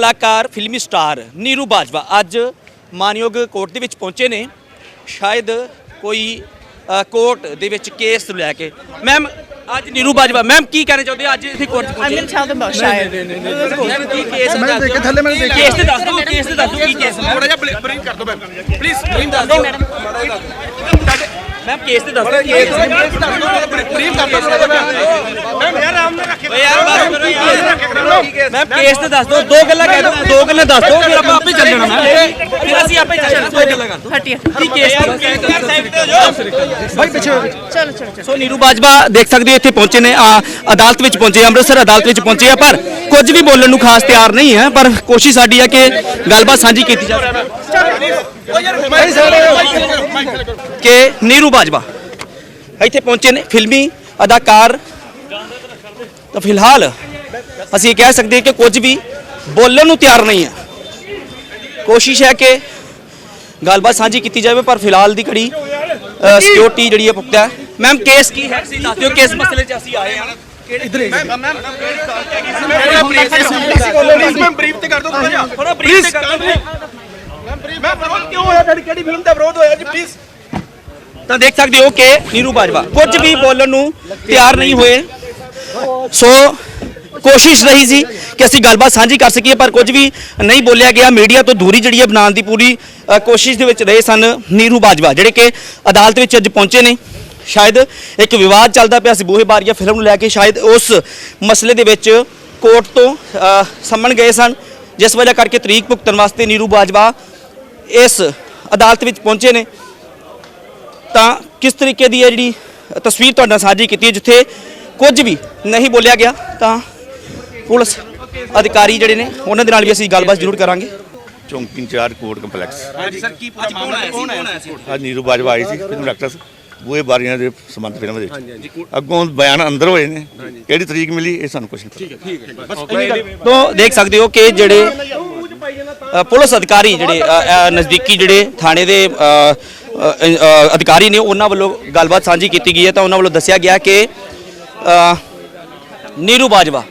ਕਲਾਕਾਰ ਫਿਲਮੀ ਸਟਾਰ ਨੀਰੂ ਬਾਜਵਾ ਅੱਜ ਮਾਨਯੋਗ ਕੋਰਟ ਦੇ ਵਿੱਚ ਪਹੁੰਚੇ ਨੇ। ਸ਼ਾਇਦ ਕੋਈ ਅ, ਕੋਰਟ ਦੇ ਵਿੱਚ ਕੇਸ ਨੂੰ ਲੈ ਕੇ। ਮੈਮ ਅੱਜ ਨੀਰੂ ਬਾਜਵਾ ਮੈਮ ਕੀ ਕਹਿਣਾ ਚਾਹੁੰਦੇ ਹੋ? ਅੱਜ ਇੱਥੇ ਕੋਰਟ 'ਚ I'm ਪਹੁੰਚੇ to tell them about Shire. Ma'am Ki case ਹੈ ਮੈਂ ਦੇਖੇ ਥੱਲੇ ਮੈਨੂੰ ਦੇਖੇ। ਕੇਸ ਤੇ ਦੱਸ ਦਿਓ? ਕੇਸ ਤੇ ਦੱਸ ਦਿਓ ਕੀ ਕੇਸ ਹੈ ਥੋੜਾ ਜਿਹਾ ਬਰੀਫ ਕਰ ਦਿਓ ਮੈਮ। ਪਲੀਜ਼ ਮੈਮ ਦੱਸ ਦਿਓ। ਮੈਮ ਕੇਸ ਤੇ ਦੱਸ ਦਿਓ ਕੇਸ ਬਰੀਫ ਕਰ ਦਿਓ ਮੈਮ ਯਾਰ ਆਰਾਮ ਨਾਲ ਰੱਖੇ ਯਾਰ ਬਸ ਕਰੋ ਯਾਰ। ਮੈਮ ਕੇਸ ਤੇ ਦੱਸ ਦਿਓ ਦੋ ਗੱਲਾਂ ਕਹਿ ਦਿਓ ਦੋ ਗੱਲਾਂ ਦੱਸ ਦਿਓ ਫਿਰ ਆਪਾਂ ਆਪੇ ਚੱਲ ਜਾਣਾ ਫਿਰ ਅਸੀਂ ਆਪੇ ਚੱਲ ਜਾਣਾ ਦੋ ਗੱਲਾਂ ਕਰ ਦਿਓ। 30th. ਕੀ ਕੇਸ ਭਾਈ ਪਿੱਛੇ ਚਲੋ ਚਲੋ ਚਲੋ। ਸੋ ਨੀਰੂ ਬਾਜਵਾ ਦੇਖ ਸਕਦੇ ਹੋ ਇੱਥੇ ਪਹੁੰਚੇ ਨੇ। ਆ, ਅਦਾਲਤ ਵਿੱਚ ਪਹੁੰਚੇ ਆ, ਅੰਮ੍ਰਿਤਸਰ ਅਦਾਲਤ ਵਿੱਚ ਪਹੁੰਚੇ ਆ ਪਰ ਕੁਝ ਵੀ ਬੋਲਣ ਨੂੰ ਖਾਸ ਤਿਆਰ ਨਹੀਂ ਹੈ ਪਰ ਕੋਸ਼ਿਸ਼ ਸਾਡੀ ਹੈ ਕਿ ਗੱਲਬਾਤ ਸਾਂਝੀ ਕੀਤੀ ਜਾ ਸਕੇ। ਭਾਈ ਸਾਰੇ ਕਿ ਨੀਰੂ ਬਾਜਵਾ ਇੱਥੇ ਪਹੁੰਚੇ ਨੇ ਫਿਲਮੀ ਅਦਾਕਾਰ। ਤਾਂ ਫਿਲਹਾਲ ਅਸੀਂ ਇਹ ਕਹਿ ਸਕਦੇ ਹਾਂ ਕਿ ਕੁਝ ਵੀ ਬੋਲਣ ਨੂੰ ਤਿਆਰ ਨਹੀਂ ਹੈ। ਕੋਸ਼ਿਸ਼ ਹੈ ਕਿ ਗੱਲਬਾਤ ਸਾਂਝੀ ਕੀਤੀ ਜਾਵੇ ਪਰ ਫਿਲਹਾਲ ਦੀ ਘੜੀ ਸਿਕਿਉਰਿਟੀ ਜਿਹੜੀ ਹੈ ਪੁਖਤਾ ਹੈ। ਮੈਮ ਕੇਸ ਕੀ ਹੈ? ਤੁਸੀਂ ਦੱਸ ਦਿਓ ਕਿਸ ਮਸਲੇ 'ਚ ਅਸੀਂ ਆਏ ਹਾਂ। ਮੈਮ ਬਰੀਫ ਤੇ ਕਰ ਦਿਓ। ਥੋੜਾ ਜਿਹਾ। ਥੋੜਾ ਬਰੀਫ ਤੇ ਕਰ ਦਿਓ। ਮੈਂ ਵਿਰੋਧ ਕਿਉਂ ਹੋਇਆ? ਤੁਹਾਡੀ ਕਿਹੜੀ ਫਿਲਮ ਦਾ ਵਿਰੋਧ ਹੋਇਆ ਜੀ? ਪਲੀਜ਼ ਤਾਂ ਦੇਖ ਸਕਦੇ ਹੋ ਕਿ ਨੀਰੂ ਬਾਜਵਾ ਕੁਝ ਵੀ ਬੋਲਣ ਨੂੰ ਤਿਆਰ ਨਹੀਂ ਹੋਏ। ਸੋ ਕੋਸ਼ਿਸ਼ ਰਹੀ ਸੀ ਕਿ ਅਸੀਂ ਗੱਲਬਾਤ ਸਾਂਝੀ ਕਰ ਸਕੀਏ ਪਰ ਕੁਝ ਵੀ ਨਹੀਂ ਬੋਲਿਆ ਗਿਆ। ਮੀਡੀਆ ਤੋਂ ਦੂਰੀ ਜਿਹੜੀ ਹੈ ਬਣਾਉਣ ਦੀ ਪੂਰੀ ਕੋਸ਼ਿਸ਼ ਦੇ ਵਿੱਚ ਰਹੇ ਸਨ ਨੀਰੂ ਬਾਜਵਾ ਜਿਹੜੇ ਕਿ ਅਦਾਲਤ ਵਿੱਚ ਅੱਜ ਪਹੁੰਚੇ ਨੇ। ਸ਼ਾਇਦ ਇੱਕ ਵਿਵਾਦ ਚੱਲਦਾ ਪਿਆ ਸੀ ਬੂਹੇ ਬਾਰੀਆ ਫਿਲਮ ਨੂੰ ਲੈ ਕੇ ਸ਼ਾਇਦ ਉਸ ਮਸਲੇ ਦੇ ਵਿੱਚ ਕੋਰਟ ਤੋਂ ਅ, ਸੰਮਣ ਗਏ ਸਨ ਜਿਸ ਵਜ੍ਹਾ ਕਰਕੇ ਤਰੀਕ ਭੁਗਤਣ ਵਾਸਤੇ ਨੀਰੂ ਬਾਜਵਾ ਇਸ ਅਦਾਲਤ ਵਿੱਚ ਪਹੁੰਚੇ ਨੇ। ਤਾਂ ਕਿਸ ਤਰੀਕੇ ਦੀ ਹੈ ਜਿਹੜੀ ਤਸਵੀਰ ਤੁਹਾਡੇ ਨਾਲ ਸਾਂਝੀ ਕੀਤੀ ਹੈ ਜਿੱਥੇ ਕੁਝ ਵੀ ਨਹੀਂ ਬੋਲਿਆ ਗਿਆ ਤਾਂ ਪੁਲਿਸ ਅਧਿਕਾਰੀ ਜਿਹੜੇ ਨੇ ਉਹਨਾਂ ਦੇ ਨਾਲ ਵੀ ਅਸੀਂ ਗੱਲਬਾਤ ਜ਼ਰੂਰ ਕਰਾਂਗੇ। ਚੌਂਕੀ ਇੰਚਾਰਜ ਕੋਰਟ ਕੰਪਲੈਕਸ। ਹਾਂਜੀ ਸਰ ਕੀ ਪੂਰਾ ਮਾਮਲਾ ਕੌਣ ਆਇਆ ਸੀ? ਅੱਜ ਨੀਰੂ ਬਾਜਵਾ ਆਈ ਸੀ ਫਿਲਮ ਡਾਕਟਰ ਬੂਏ ਬਾਰੀਆਂ ਦੇ ਸੰਬੰਧ ਫਿਲਮ ਦੇ। ਅੱਗੋਂ ਬਿਆਨ ਅੰਦਰ ਹੋਏ ਨੇ ਕਿਹੜੀ ਤਰੀਕ ਮਿਲੀ ਇਹ ਸਾਨੂੰ ਕੁਝ ਨਹੀਂ ਪਤਾ। ਤੋਂ ਦੇਖ ਸਕਦੇ ਹੋ ਕਿ ਜਿਹੜੇ ਪੁਲਿਸ ਅਧਿਕਾਰੀ ਜਿਹੜੇ ਨਜ਼ਦੀਕੀ ਜਿਹੜੇ ਥਾਣੇ ਦੇ ਅਧਿਕਾਰੀ ਨੇ ਉਹਨਾਂ ਵੱਲੋਂ ਗੱਲਬਾਤ ਸਾਂਝੀ ਕੀਤੀ ਗਈ ਹੈ। ਤਾਂ ਉਹਨਾਂ ਵੱਲੋਂ ਦੱਸਿਆ ਗਿਆ ਕਿ ਨੀਰੂ ਬਾਜਵਾ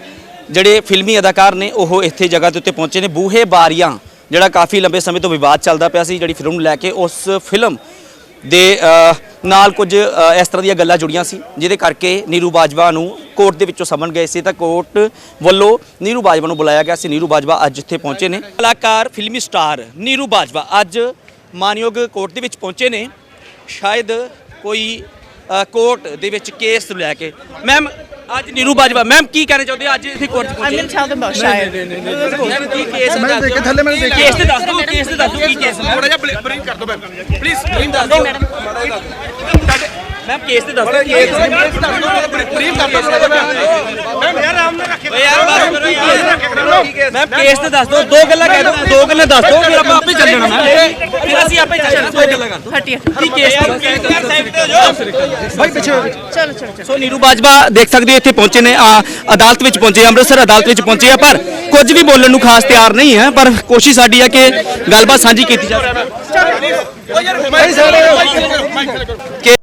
ਜਿਹੜੇ ਫਿਲਮੀ ਅਦਾਕਾਰ ਨੇ ਉਹ ਇੱਥੇ ਜਗ੍ਹਾ ਦੇ ਉੱਤੇ ਪਹੁੰਚੇ ਨੇ। ਬੂਹੇ ਬਾਰੀਆਂ, ਜਿਹੜਾ ਕਾਫੀ ਲੰਬੇ ਸਮੇਂ ਤੋਂ ਵਿਵਾਦ ਚੱਲਦਾ ਪਿਆ ਸੀ, ਜਿਹੜੀ ਫਿਲਮ ਨੂੰ ਲੈ ਕੇ ਉਸ ਫਿਲਮ ਦੇ ਨਾਲ ਕੁਝ ਇਸ ਤਰ੍ਹਾਂ ਦੀਆਂ ਗੱਲਾਂ ਜੁੜੀਆਂ ਸੀ, ਜਿਹਦੇ ਕਰਕੇ ਨੀਰੂ ਬਾਜਵਾ ਨੂੰ ਕੋਰਟ ਦੇ ਵਿੱਚੋਂ ਸਮਨ ਗਏ ਸੀ। ਤਾਂ ਕੋਰਟ ਵੱਲੋਂ ਨੀਰੂ ਬਾਜਵਾ ਨੂੰ ਬੁਲਾਇਆ ਗਿਆ ਸੀ। ਨੀਰੂ ਬਾਜਵਾ ਅੱਜ ਇੱਥੇ ਪਹੁੰਚੇ ਨੇ। ਕਲਾਕਾਰ, ਫਿਲਮੀ ਸਟਾਰ ਨੀਰੂ ਬਾਜਵਾ ਅੱਜ ਮਾਨਯੋਗ ਕੋਰਟ ਦੇ ਵਿੱਚ ਪਹੁੰਚੇ ਨੇ। ਸ਼ਾਇਦ ਕੋਈ ਕੋਰਟ ਦੇ ਵਿੱਚ ਕੇਸ ਨੂੰ ਲੈ ਕੇ। ਮੈਮ ਅੱਜ ਨੀਰੂ ਬਾਜਵਾ ਮੈਮ ਕੀ ਕਹਿਣਾ ਚਾਹੁੰਦੇ? ਅੱਜ ਇੱਥੇ ਕੋਰਟ 'ਚ ਪਹੁੰਚੇ। about Shire. ਮੈਮ ਕੀ ਕੇਸ ਹੈ ਮੈਂ ਦੱਸ ਦੇਖੇ ਦਿਓ। ਥੱਲੇ ਮੈਨੂੰ ਦੇਖੇ ਕੇਸ ਤੇ ਦੱਸ ਦਿਓ ਕੇਸ ਤੇ ਦੱਸ ਦਿਓ ਕੀ ਕੇਸ ਥੋੜਾ ਜਿਹਾ ਬਰੀਫ ਕਰ ਦਿਓ ਮੈਮ ਪਲੀਜ਼ ਦੱਸ ਦਿਓ ਮੈਮ ਕੇਸ ਤੇ ਦੱਸ ਦਿਓ ਕੇਸ ਬਰੀਫ ਕਰ ਦਿਓ ਮੈਮ ਯਾਰ ਆਰਾਮ ਨਾਲ ਰੱਖੇ ਯਾਰ ਬਸ ਕਰੋ ਯਾਰ ਮੈਮ ਕੇਸ ਤੇ ਦੱਸ ਦਿਓ ਦੋ ਗੱਲਾਂ ਕਹਿ ਦਿਓ ਦੋ ਗੱਲਾਂ ਦੱਸ ਦਿਓ ਫਿਰ ਆਪਾਂ ਆਪੇ ਚੱਲ ਜਾਣਾ ਮੈਮ ਫਿਰ ਅਸੀਂ ਆਪੇ ਚੱਲ ਜਾਣਾ ਦੋ ਗੱਲਾਂ ਕਰ ਦਿਓ। 30th. ਕੀ ਕੇਸ ਭਾਈ ਪਿੱਛੇ ਚਲੋ ਚਲੋ ਚਲੋ। ਸੋ ਨੀਰੂ ਬਾਜਵਾ ਦੇਖ ਸਕਦੇ ਹੋ ਇੱਥੇ ਪਹੁੰਚੇ ਨੇ। ਆ, ਅਦਾਲਤ ਵਿੱਚ ਪਹੁੰਚੇ ਆ, ਅੰਮ੍ਰਿਤਸਰ ਅਦਾਲਤ ਵਿੱਚ ਪਹੁੰਚੇ ਆ ਪਰ ਕੁਝ ਵੀ ਬੋਲਣ ਨੂੰ ਖਾਸ ਤਿਆਰ ਨਹੀਂ ਹੈ ਪਰ ਕੋਸ਼ਿਸ਼ ਸਾਡੀ ਹੈ ਕਿ ਗੱਲਬਾਤ ਸਾਂਝੀ ਕੀਤੀ ਜਾ ਸਕੇ ਭਾਈ ਸਾਰੇ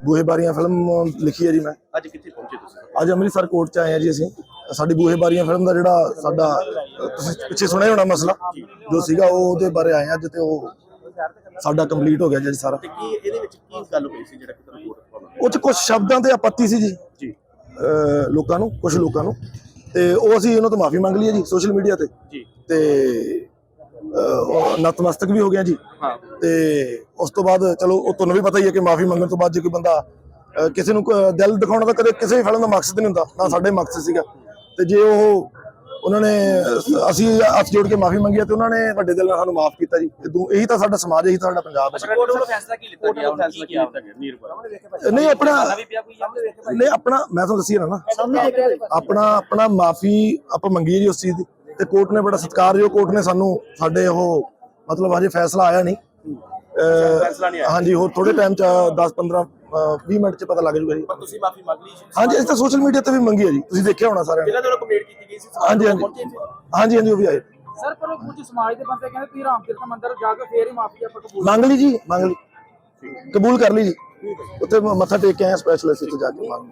ਬੂਹੇ ਬਾਰੀਆਂ ਫਿਲਮ ਲਿਖੀ ਹੈ ਜੀ ਮੈਂ। ਅੱਜ ਕਿੱਥੇ ਪਹੁੰਚੇ ਤੁਸੀਂ? ਅੱਜ ਅੰਮ੍ਰਿਤਸਰ ਕੋਰਟ ਚ ਆਏ ਆ ਜੀ ਅਸੀਂ। ਸਾਡੀ ਬੂਹੇ ਬਾਰੀਆਂ ਫਿਲਮ ਦਾ ਜਿਹੜਾ ਸਾਡਾ ਤੁਸੀਂ ਪਿੱਛੇ ਸੁਣਿਆ ਹੋਣਾ ਮਸਲਾ ਜੋ ਸੀਗਾ ਉਹ ਉਹਦੇ ਬਾਰੇ ਆਏ ਅੱਜ ਤੇ ਉਹ ਸਾਡਾ ਕੰਪਲੀਟ ਹੋ ਗਿਆ ਜੀ ਸਾਰਾ। ਕੀ ਇਹਦੇ ਵਿੱਚ ਕੀ ਗੱਲ ਹੋਈ ਸੀ ਜਿਹੜਾ ਕਿ ਤੁਹਾਨੂੰ ਉਹ ਚ ਕੁਝ ਸ਼ਬਦਾਂ ਤੇ ਆਪੱਤੀ ਸੀ ਜੀ। ਲੋਕਾਂ ਨੂੰ ਕੁਝ ਲੋਕਾਂ ਨੂੰ। ਤੇ ਉਹ ਅਸੀਂ ਉਹਨਾਂ ਤੋਂ ਮਾਫੀ ਮੰਗ ਲਈ ਹੈ ਜੀ ਸੋਸ਼ਲ ਮੀਡੀਆ ਤੇ। ਜੀ। ਤੇ ਨਤਮਸਤਕ ਵੀ ਹੋ ਗਿਆ ਜੀ। ਹਾਂ। ਤੇ ਉਸ ਤੋਂ ਬਾਅਦ ਚਲੋ ਉਹ ਤੁਹਾਨੂੰ ਵੀ ਪਤਾ ਹੀ ਹੈ ਕਿ ਮਾਫੀ ਮੰਗਣ ਤੋਂ ਬਾਅਦ ਜੇ ਕੋਈ ਬੰਦਾ ਕਿਸੇ ਨੂੰ ਦਿਲ ਦਿਖਾਉਣਾ ਤਾਂ ਕਦੇ ਕਿਸੇ ਵੀ ਫਿਲਮ ਦਾ ਮਕਸਦ ਨਹੀਂ ਹੁੰਦਾ ਨਾ ਸਾਡੇ ਮਕਸਦ ਸੀਗਾ। ਤੇ ਜੇ ਉਹ ਉਹਨਾਂ ਨੇ ਅਸੀਂ ਹੱਥ ਜੋੜ ਕੇ ਮਾਫੀ ਮੰਗੀ ਤੇ ਉਹਨਾਂ ਨੇ ਵੱਡੇ ਦਿਲ ਨਾਲ ਸਾਨੂੰ ਮਾਫ ਕੀਤਾ ਜੀ। ਇਹ ਤਾਂ ਸਾਡਾ ਸਮਾਜ ਇਹੀ ਤਾਂ ਸਾਡਾ ਪੰਜਾਬ ਹੈ। ਕੋਰਟ ਵੱਲੋਂ ਫੈਸਲਾ ਕੀ ਲਿੱਤਾ ਗਿਆ? ਹੁਣ ਕੀ ਗਿਆ? ਨੀਰਪੁਰ ਨਹੀਂ ਆਪਣਾ ਨਹੀਂ ਆਪਣਾ ਮੈਂ ਤੁਹਾਨੂੰ ਦੱਸੀ ਨਾ। ਆਪਣਾ ਆਪਣਾ ਮਾਫੀ ਆਪਾਂ ਮੰਗੀ ਜੀ ਉਸ ਚੀਜ਼ ਦੀ। ਤੇ ਕੋਰਟ ਨੇ ਬੜਾ ਸਤਿਕਾਰਯੋਗ ਕੋਰਟ ਨੇ ਸਾਨੂੰ ਸਾਡੇ ਉਹ ਮਤਲਬ ਹਜੇ ਫੈਸਲਾ ਆਇਆ ਨਹੀਂ। ਫੈਸਲਾ। ਹਾਂਜੀ ਹੋਰ ਥੋੜੇ ਟਾਈਮ ਚ 10 15 20 ਮਿੰਟ ਚ ਪਤਾ ਲੱਗ ਜੂਗਾ ਜੀ। ਪਰ ਤੁਸੀਂ ਮਾਫੀ ਮੰਗ ਲਈ ਸੀ। ਹਾਂਜੀ ਇਸ ਤਾਂ ਸੋਸ਼ਲ ਮੀਡੀਆ ਤੇ ਵੀ ਮੰਗੀ ਹੈ ਜੀ। ਤੁਸੀਂ ਦੇਖਿਆ ਹੋਣਾ ਸਾਰਿਆਂ ਨੇ। ਜਿਹਨਾਂ ਦੇ ਵੱਲੋਂ ਕੰਪਲੀਟ ਕੀਤੀ ਗਈ ਸੀ ਹਾਂਜੀ ਹਾਂਜੀ। ਹਾਂਜੀ ਹਾਂਜੀ ਉਹ ਵੀ ਆਏ। ਸਰ ਪਰ ਉਹ ਕੁਝ ਸਮਾਜ ਦੇ ਬੰਦੇ ਕਹਿੰਦੇ ਤੁਸੀਂ ਰਾਮ ਤੀਰਥ ਮੰਦਿਰ ਜਾ ਕੇ ਫੇਰ ਹੀ ਮਾਫੀ ਆਪਾਂ ਕਬੂਲ ਮੰਗ ਲਈ ਜੀ ਮੰਗ ਲਈ। ਕਬੂਲ ਕਰ ਲਈ ਜੀ। ਉੱਥੇ ਮ- ਮੱਥਾ ਟੇਕ ਕੇ ਆਏ ਸਪੈਸ਼ਲ ਅਸੀਂ ਉੱਥੇ ਜਾ ਕੇ ਮੰਗ